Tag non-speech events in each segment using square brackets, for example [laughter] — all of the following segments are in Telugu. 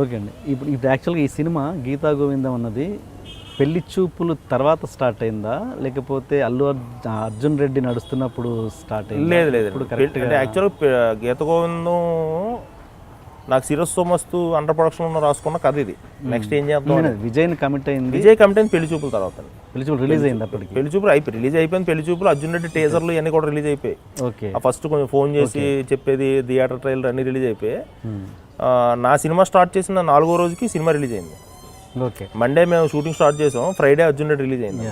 ఓకే అండి. ఇప్పుడు ఇప్పుడు యాక్చువల్గా ఈ సినిమా గీతా గోవిందం అన్నది పెళ్ళి చూపులు తర్వాత స్టార్ట్ అయిందా? లేకపోతే అల్లు అర్జున్ అర్జున్ రెడ్డి నడుస్తున్నప్పుడు స్టార్ట్ అయింది? లేదు లేదు ఇప్పుడు యాక్చువల్గా గీత గోవిందం నాకు సిరస్ సోమస్తు అండర్ ప్రొడక్షన్ రాసుకున్న కథ ఇది. నెక్స్ట్ ఏం చేద్దాం విజయ్ని కమిట్ అయింది. విజయ్ కంపెనీ పెళ్ళి చూపుల తర్వాత. పెళ్ళి చూపులు రిలీజ్ అయింది అప్పటికి. పెళ్ళి చూపులు అయిపోయి రిలీజ్ అయిపోయింది పెళ్ళి చూపులు అర్జున్ రెడ్డి టేజర్లు ఇవన్నీ కూడా రిలీజ్ అయిపోయాయి. ఓకే. ఆ ఫస్ట్ కొంచెం ఫోన్ చేసి చెప్పేది థియేటర్ ట్రైలర్ అన్ని రిలీజ్ అయిపోయి. ఆ, నా సినిమా స్టార్ట్ చేసిన నాలుగో రోజుకి సినిమా రిలీజ్ అయింది. ఓకే. మండే మేము షూటింగ్ స్టార్ట్ చేసాం ఫ్రైడే అర్జున్ రెడ్డి రిలీజ్ అయింది.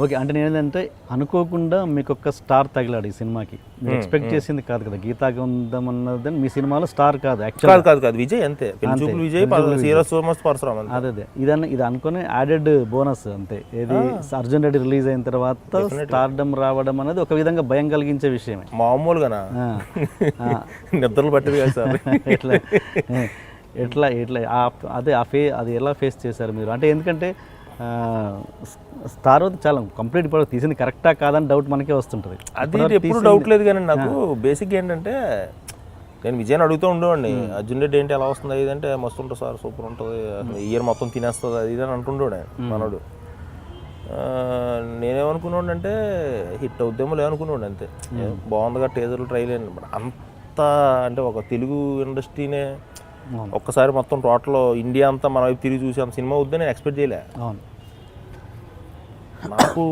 ఓకే అంటే నేను ఏంటంటే అనుకోకుండా మీకు ఒక స్టార్ తగిలాడు ఈ సినిమాకి. మీరు ఎక్స్పెక్ట్ చేసింది కాదు కదా గీతా గోవిందం అన్నది మీ సినిమాలో స్టార్ కాదు యాక్చువల్ కాదు కాదు కాదు విజయ్ అంతే. విజయ్ పరశురామ్ అదే అదే. ఇదన్న ఇది అనుకుని యాడెడ్ బోనస్ అంతే. ఏది అర్జున్ రెడ్డి రిలీజ్ అయిన తర్వాత స్టార్డమ్ రావడం అనేది ఒక విధంగా భయం కలిగించే విషయమే. మామూలుగానా? ఆ, [laughs] నిద్రలు పట్టేది కాదు సార్. [laughs] ఎట్లా? ఎట్లా ఎట్లా? అదే ఆ ఫే అది ఎలా ఫేస్ చేశారు మీరు? అంటే ఎందుకంటే స్టార్ చాలా కంప్లీట్ ఇప్పుడు తీసింది కరెక్టా కాదని డౌట్ మనకే వస్తుంటుంది. అది ఎప్పుడు డౌట్ లేదు కానీ నాకు బేసిక్ ఏంటంటే నేను విజయ్ అడుగుతూ ఉండేవాడిని. అర్జున్ రెడ్డి ఏంటి ఎలా వస్తుంది ఇది అంటే మస్తు ఉంటుంది సార్ సూపర్ ఉంటుంది. ఇయర్ మొత్తం తినేస్తుంది అది ఇది అని అంటుండే మనోడు. నేనేమనుకున్నాడు అంటే హిట్ అవుద్దేమో లేదనుకున్నాడు అంతే. బాగుందిగా టేజర్లు ట్రైల్ అంత అంటే ఒక తెలుగు ఇండస్ట్రీనే. ఒక్కసారి మొత్తం టోటల్ ఇండియా అంతా మన వైపు తిరిగి చూసి అంత సినిమా వద్దని నేను ఎక్స్పెక్ట్ చేయలే. నాకు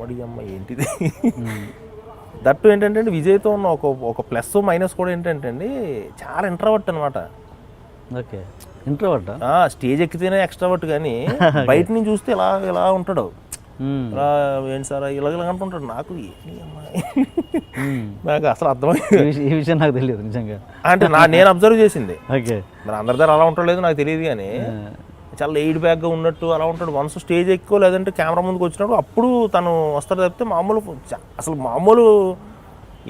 మడి అమ్మ ఏంటిది? దట్టు ఏంటంటే విజయ్తో ఉన్న ఒక ఒక ప్లస్ మైనస్ కూడా ఏంటంటే అండి చాలా ఇంట్రావర్ట్ అనమాట ఓకే. ఇంట్రోవర్టా స్టేజ్ ఎక్కితేనే ఎక్స్ట్రావర్ట్ కానీ బయట నుంచి చూస్తే ఇలా ఇలా ఉంటాడు. ఇలా ఏంటి సార్ ఇలా ఇలా అంటుంటాడు. నాకు నాకు అసలు అర్థమైంది ఈ విషయం నాకు తెలియదు నిజంగా. అంటే నా నేను అబ్జర్వ్ చేసింది. ఓకే. మరి అందరి దగ్గర అలా ఉండలేదు నాకు తెలియదు కానీ చాలా ఎయిడ్ బ్యాగ్గా ఉన్నట్టు అలా ఉంటాడు. వన్స్ స్టేజ్ ఎక్కువ లేదంటే కెమెరా ముందుకు వచ్చినప్పుడు అప్పుడు తను వస్తాడు తప్పితే మామూలు అసలు మామూలు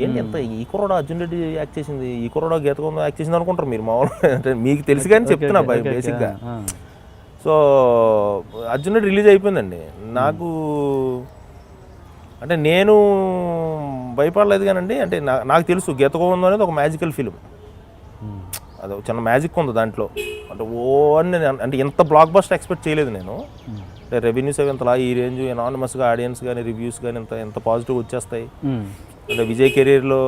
ఏంటి ఎంత ఈ కుర్రోడా అర్జున్ రెడ్డి యాక్ట్ చేసింది? ఈ కుర్రోడా గీతకొంద యాక్ట్ చేసింది అనుకుంటారు మీరు మామూలు [laughs] అంటే మీకు తెలుసు కానీ చెప్తున్నా బై బేసిక్గా సో అర్జున్ రెడ్డి రిలీజ్ అయిపోయిందండి. నాకు అంటే నేను భయపడలేదు కానండి. అంటే నాకు తెలుసు గీతగోవిందం అనేది ఒక మ్యాజికల్ ఫిలిం అది చిన్న మ్యాజిక్ ఉంది దాంట్లో. అంటే ఓ అని నేను అంటే ఎంత బ్లాక్ బస్టర్ ఎక్స్పెక్ట్ చేయలేదు నేను. అంటే రెవెన్యూస్ అవి ఇంతలా ఈ రేంజ్ ఎనానిమస్గా ఆడియన్స్ కానీ రివ్యూస్ కానీ ఇంత ఎంత పాజిటివ్ వచ్చేస్తాయి. అంటే విజయ్ కెరీర్లో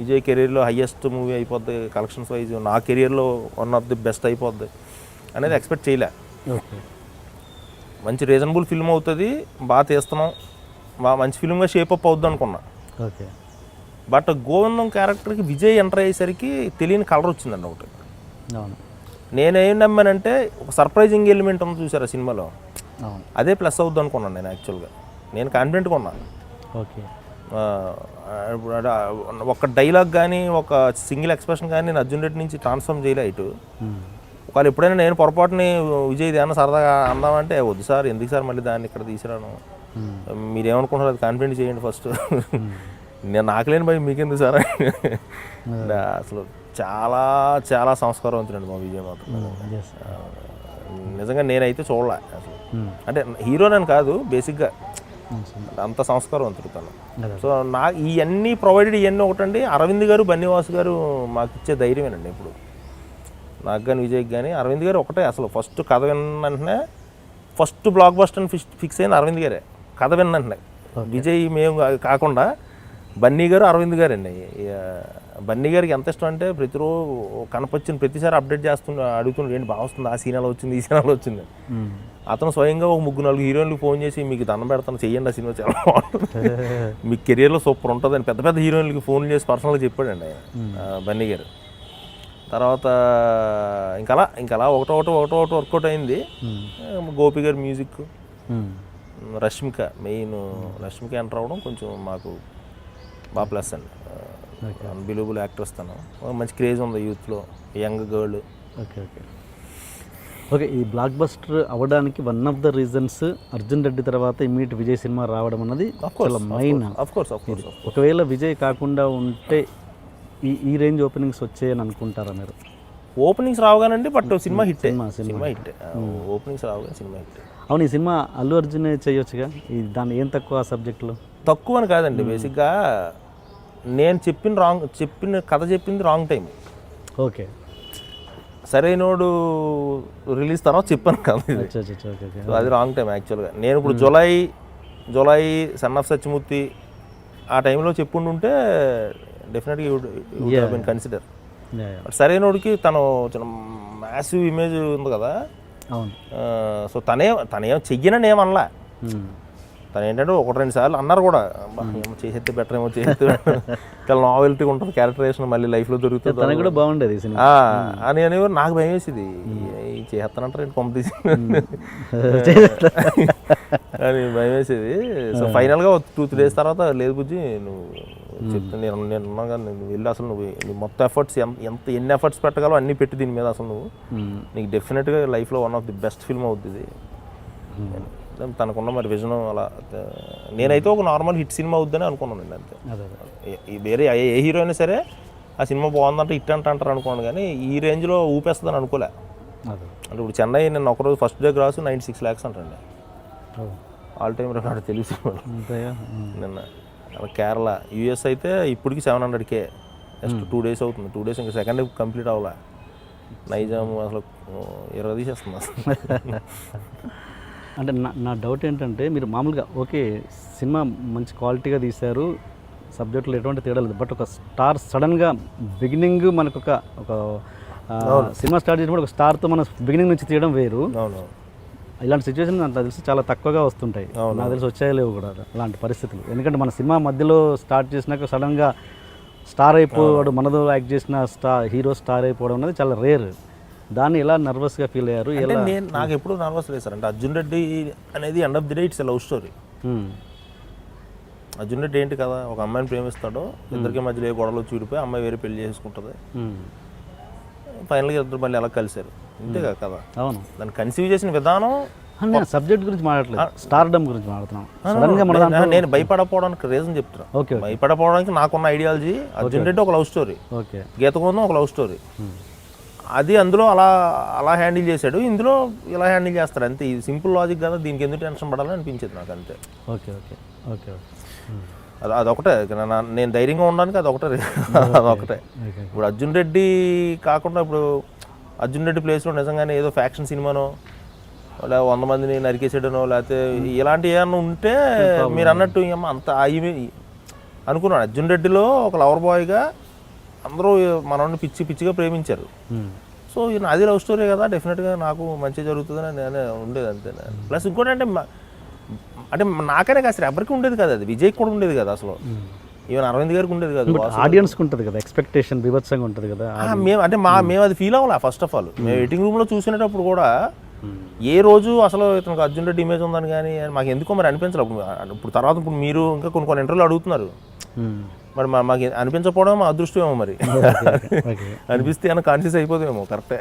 విజయ్ కెరీర్లో హయ్యెస్ట్ మూవీ అయిపోద్ది కలెక్షన్స్ వైజ్ నా కెరీర్లో వన్ ఆఫ్ ది బెస్ట్ అయిపోద్ది అనేది ఎక్స్పెక్ట్ చేయలే. మంచి రీజనబుల్ ఫిల్మ్ అవుతుంది బాగా తీస్తున్నాం బాగా మంచి ఫిల్మ్గా షేప్ అప్ అవుద్ది అనుకున్నా. ఓకే. బట్ గోవిందం క్యారెక్టర్కి విజయ్ ఎంటర్ అయ్యేసరికి తెలియని కలర్ వచ్చిందండి ఒకటి. అవును. నేనేం నమ్మానంటే ఒక సర్ప్రైజింగ్ ఎలిమెంట్ ఉంది చూసారా సినిమాలో? అదే ప్లస్ అవుద్ది అనుకున్నాను నేను యాక్చువల్గా నేను కాన్ఫిడెంట్గా ఉన్నాను ఓకే. ఒక డైలాగ్ కానీ ఒక సింగిల్ ఎక్స్ప్రెషన్ కానీ నేను అర్జున్ రెడ్డి నుంచి ట్రాన్స్ఫార్మ్ చేయలే ఇటు. ఒకవేళ ఎప్పుడైనా నేను పొరపాటుని విజయ్ ఏమన్నా సరదాగా అందామంటే వద్దు సార్ ఎందుకు సార్ మళ్ళీ దాన్ని ఇక్కడ తీసుకురాను ఉమ్, మీరేమనుకుంటారు అది కాన్ఫిడెంట్ చేయండి ఫస్ట్ నేను నాకు లేని భయం మీకెందుకు సార్? అసలు చాలా చాలా సంస్కారవంతుడండి మా విజయ్ మాత్రం. నిజంగా నేనైతే చూడలే అసలు. అంటే హీరోనని కాదు బేసిక్గా. అంత సంస్కారవంతుడు తను. సో నా ఇవన్నీ ప్రొవైడెడ్ ఇవన్నీ ఒకటండి. అరవింద్ గారు బన్నీవాస్ గారు మాకు ఇచ్చే ధైర్యమేనండి ఇప్పుడు నాకు కానీ విజయ్కి కానీ అరవింద్ గారు ఒకటే అసలు. ఫస్ట్ కథ విన్న వెంటనే first blockbuster fix fix అయిన అరవింద్ గారే. కథ విన్న వెంటనే విజయ్ మేము కాకుండా బన్నీ గారు అరవింద్ గారు అండి బన్నీ గారికి ఎంత ఇష్టం అంటే ప్రతిరోజు కనపచ్చిన ప్రతిసారి అప్డేట్ చేస్తుండే అడుగుతుండే ఏంటి బాగా వస్తుంది? ఆ సీనాలో వచ్చింది? ఈ సీనాలో వచ్చింది? అతను స్వయంగా ఒక ముగ్గురు నాలుగు హీరోయిన్లు ఫోన్ చేసి మీకు దండం పెడతాను చెయ్యండి ఆ సినిమా చాలా బాగుంటుంది. [laughs] మీ కెరియర్లో సూపర్ ఉంటుంది అని పెద్ద పెద్ద హీరోయిన్లకి ఫోన్ చేసి పర్సనల్గా చెప్పాడండి ఆయన ఆ, బన్నీ గారు. తర్వాత ఇంకలా ఇంకలా ఒకటో ఒకటో ఒకటో ఒకటి వర్కౌట్ అయింది. గోపి గారి music. Rashmika main Rashmika enter అవ్వడం కొంచెం మాకు బాగా ప్లస్ అండి. అన్బిలీవబుల్ యాక్ట్రెస్ తను. మంచి క్రేజ్ ఉంది యూత్లో young girl okay okay. Okay ఈ బ్లాక్ బస్టర్ అవ్వడానికి one of the reasons Arjun Reddy తర్వాత ఇమీడియట్ విజయ్ సినిమా రావడం అన్నది మెయిన్ ఒకవేళ విజయ్ కాకుండా ఉంటే ఈ ఈ రేంజ్ ఓపెనింగ్స్ వచ్చాయని అనుకుంటారా మీరు? Openings రావుగానండి but cinema hit cinema, cinema cinema hit. Openings రావుగానే cinema hit అవును ఈ సినిమా అల్లు అర్జునే చేయొచ్చుగా? ఈ దాని ఏం తక్కువ ఆ సబ్జెక్టులో? తక్కువ అని కాదండి బేసిక్గా నేను చెప్పిన రాంగ్ చెప్పిన కథ చెప్పింది wrong time. Okay. Sarrainodu release తర్వాత చెప్పాను కదా అది రాంగ్ టైం యాక్చువల్గా. నేను ఇప్పుడు July July son of Satyamurthy ఆ టైంలో చెప్పుండుంటే డెఫినెట్గా వుడ్ కన్సిడర్. సరైనోడికి తను చిన్న మ్యాసివ్ ఇమేజ్ ఉంది కదా సో తనే తనేం చెయ్యనని ఏమనలా. తను ఏంటంటే ఒకటి రెండు సార్లు అన్నారు కూడా "అబ్బా, ఏమో చేసేస్తే బెటర్ ఏమో చేసేస్తే better." చాలా నావెల్టీ ఉంటుంది క్యారెక్టరేషన్ మళ్ళీ లైఫ్లో దొరుకుతుంది తనకు కూడా బాగుండేది అని అని నాకు భయం వేసేది. చేస్తానంటారు ఏంటి పంపితీసి [laughs] అని భయం వేసేది. సో ఫైనల్గా టూ త్రీ డేస్ తర్వాత లేదు బుజ్జి నువ్వు చెప్తే నేను నేను ఉన్నాను కానీ నువ్వు వెళ్ళి అసలు నువ్వు నీ మొత్తం ఎఫర్ట్స్ ఎంత ఎన్ని ఎఫర్ట్స్ పెట్టగలవు అన్నీ పెట్టి దీని మీద అసలు నువ్వు. నీకు డెఫినెట్గా లైఫ్లో one of the best film అవుతుంది ఇది. తనకున్న మరి విజన్ అలా నేనైతే ఒక నార్మల్ హిట్ సినిమా అవుద్దని అనుకున్నాను నేను అంతే. వేరే ఏ హీరో అయినా సరే ఆ సినిమా బాగుందంటే హిట్ అంట అంటారు అనుకోండి కానీ ఈ రేంజ్లో ఊపేస్తుందని అనుకోలే. అంటే ఇప్పుడు చెన్నై నేను ఒకరోజు first day gross ninety six lakhs అంటండి. All time record hmm. నిన్న. కేరళ యూఎస్ అయితే ఇప్పటికి seven hundred K. Just two days అవుతుంది. టూ డేస్ ఇంకా సెకండ్ కంప్లీట్ అవ్వాలా. నైజాం అసలు ఇరవై తీసేస్తుంది అసలు. అంటే నా నా డౌట్ ఏంటంటే మీరు మామూలుగా ఓకే సినిమా మంచి క్వాలిటీగా తీశారు సబ్జెక్టులో ఎటువంటి తేడా లేదు. బట్ ఒక స్టార్ సడన్గా బిగినింగ్ మనకు ఒక ఒక సినిమా స్టార్ట్ చేసినప్పుడు ఒక స్టార్తో మనం బిగినింగ్ నుంచి తీయడం వేరు. ఇలాంటి సిచ్యువేషన్ నాకు తెలిసి చాలా తక్కువగా వస్తుంటాయి. నాకు తెలిసి వచ్చాయో లేవు కూడా అలాంటి పరిస్థితులు. ఎందుకంటే మన సినిమా మధ్యలో స్టార్ట్ చేసినాక సడన్గా స్టార్ అయిపోవాడు మనదో యాక్ట్ చేసిన స్టార్ హీరో స్టార్ అయిపోవడం అనేది చాలా రేర్ దాన్ని ఎలా నర్వస్గా ఫీల్ అయ్యారు? ఎలా నేను నాకు ఎప్పుడు నర్వస్ లేదు సార్. అంటే అర్జున్ రెడ్డి అనేది end of the day it's love story. Arjun Reddy ఏంటి కదా ఒక అమ్మాయిని ప్రేమిస్తాడు ఇద్దరికి మధ్యలో ఏ గొడవలు చూడిపోయి అమ్మాయి వేరే పెళ్ళి చేసుకుంటుంది. ఫైనల్గా ఇద్దరు మళ్ళీ ఎలా కలిశారు. అంతే కదా అవును. దాన్ని కన్సీవ్ చేసిన విధానం నేను సబ్జెక్ట్ గురించి మాట్లాడలేదు. స్టార్డమ్ గురించి మాట్లాడుతున్నాను నేను- భయపడపోవడానికి రీజన్ చెప్తున్నా. ఓకే భయపడపోవడానికి నాకున్న ఐడియాలజీ అర్జున్ రెడ్డి ఒక love story okay. Geetha Govindam ఒక లవ్ స్టోరీ అది అందులో అలా అలా హ్యాండిల్ చేశాడు. ఇందులో ఇలా హ్యాండిల్ చేస్తాడు. అంతే. ఇది సింపుల్ లాజిక్ కదా. దీనికి ఎందుకు టెన్షన్ పడాలని అనిపించేది నాకు అంతే. Okay okay. ఓకే. అది అదొకటే నేను ధైర్యంగా ఉండడానికి అదొకటే అదొకటే ఇప్పుడు అర్జున్ రెడ్డి కాకుండా ఇప్పుడు అర్జున్ రెడ్డి ప్లేస్లో నిజంగానే ఏదో ఫ్యాక్షన్ సినిమానో లేదా వంద మందిని నరికేసాడనో లేకపోతే ఇలాంటి ఏమన్నా ఉంటే మీరు అన్నట్టు ఏమో అంత అయ్యి అనుకున్నాను. అర్జున్ రెడ్డిలో ఒక లవర్ బాయ్గా అందరూ మనల్ని పిచ్చి పిచ్చిగా ప్రేమించారు. మ్మ్. సో ఈయన అది లవ్ స్టోరీ కదా డెఫినెట్గా నాకు మంచి జరుగుతుందని నేనే ఉండేది అంతే ప్లస్ ఇంకోటి అంటే అంటే నాకనే అసలు ఎవరికి ఉండేది కదా అది. విజయ్కి కూడా ఉండేది కదా అసలు. ఈవెన్ అరవింద్ గారికి ఉండేది కదా బట్ ఆడియన్స్కి ఉంటుంది కదా ఎక్స్పెక్టేషన్ బీభత్సంగా ఉంటుంది కదా మేము అంటే మా మేము అది ఫీల్ అవ్వాలా ఫస్ట్ ఆఫ్ ఆల్ మేము ఎడిటింగ్ రూమ్లో చూసినప్పుడు కూడా మ్మ్. ఏ రోజు అసలు ఇతనికి అర్జున్ రెడ్డి ఇమేజ్ ఉందని కానీ మాకు ఎందుకో మరి అనిపించలేదు ఇప్పుడు- ఇప్పుడు తర్వాత ఇప్పుడు మీరు ఇంకా కొన్ని కొన్ని ఇంటర్వ్యూలు అడుగుతున్నారు. మ్మ్. మరి మా- మాకు అనిపించకపోవడం మా అదృష్టమేమో మరి. [laughs] అనిపిస్తే ఏమైనా కాన్షియస్ అయిపోదేమో కరెక్టే.